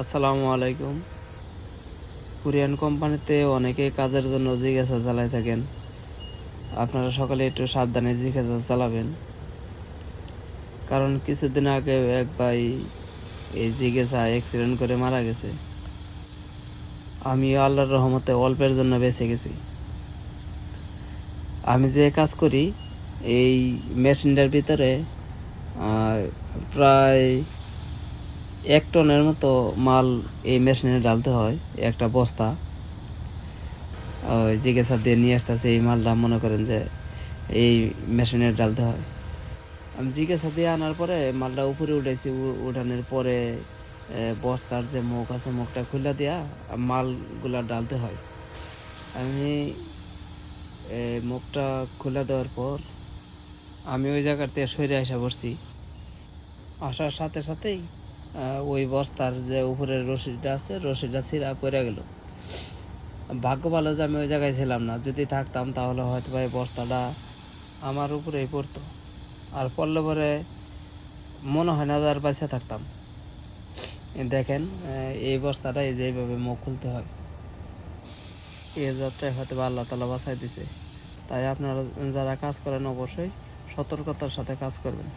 আসসালামু আলাইকুম। কোরিয়ান কোম্পানিতে অনেকে কাজের জন্য জিজ্ঞাসা চালাই থাকেন। আপনারা সকালে একটু সাবধানে জিজ্ঞাসা চালাবেন। কারণ কিছুদিন আগে এক ভাই এই জিজ্ঞাসা অ্যাক্সিডেন্ট করে মারা গেছে। আমি আল্লাহর রহমতে অল্পের জন্য বেঁচে গেছি। আমি যে কাজ করি, এই মেশিনটার ভিতরে প্রায় এক টনের মতো মাল এই মেশিনে ঢালতে হয়, একটা বস্তা। ওই জিজ্ঞাসা দিয়ে নিয়ে আসতেছে এই মালটা, মনে করেন যে এই মেশিনে ঢালতে হয়। আমি জিজ্ঞাসা দিয়ে আনার পরে মালটা উপরে উঠেছি উঠানোর পরে বস্তার যে মুখ আছে, মুখটা খুলে দেয়া মালগুলা ডালতে হয়। আমি মুখটা খুলে দেওয়ার পর আমি ওই জায়গাতে সরে আসা বসছি। আসার সাথে সাথেই ওই বস্তার যে উপরের রশিটা আছে, রশিটা ছিঁড়া পড়ে গেল। ভাগ্য ভালো যে আমি ওই জায়গায় ছিলাম না। যদি থাকতাম তাহলে হয়তো ভাই বস্তাটা আমার উপরেই পড়তো। আর পড়লে পরে মনে হয় না তার পাশে থাকতাম। দেখেন এই বস্তাটা এই যে এইভাবে মুখ খুলতে হয়। এই যাত্রায় হয়তো বা আল্লাহ তালা বাঁচাই দিছে। তাই আপনারা যারা কাজ করেন অবশ্যই সতর্কতার সাথে কাজ করবেন।